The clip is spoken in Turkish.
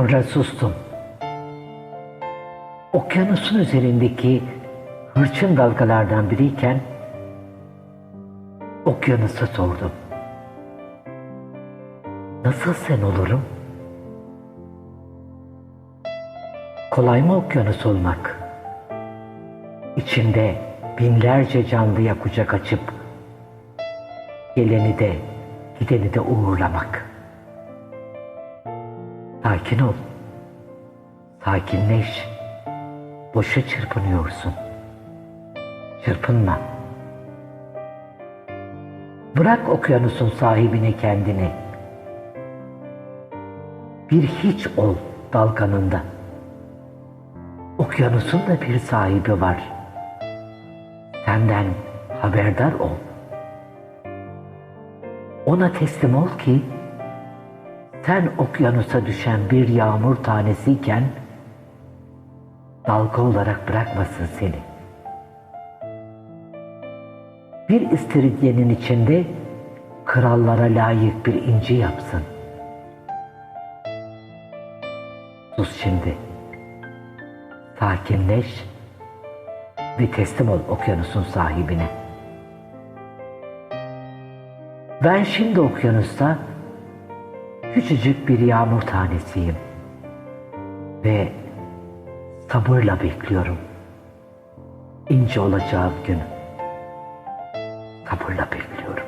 Sonra sustum. Okyanusun üzerindeki hırçın dalgalardan biriyken okyanusa sordum. Nasıl sen olurum? Kolay mı okyanus olmak? İçinde binlerce canlıya kucak açıp geleni de gideni de uğurlamak. Sakin ol. Sakinleş. Boşa çırpınıyorsun. Çırpınma. Bırak okyanusun sahibine kendini. Bir hiç ol dalganında. Okyanusun da bir sahibi var. Senden haberdar ol. Ona teslim ol ki sen okyanusa düşen bir yağmur tanesiyken dalga olarak bırakmasın seni. Bir istiridyenin içinde krallara layık bir inci yapsın. Sus şimdi. Sakinleş ve teslim ol okyanusun sahibine. Ben şimdi okyanusta küçücük bir yağmur tanesiyim. Ve sabırla bekliyorum. ince olacağım günü. Sabırla bekliyorum.